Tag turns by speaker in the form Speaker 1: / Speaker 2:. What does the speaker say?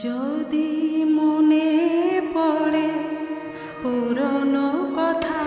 Speaker 1: যদি মনে পড়ে পুরনো কথা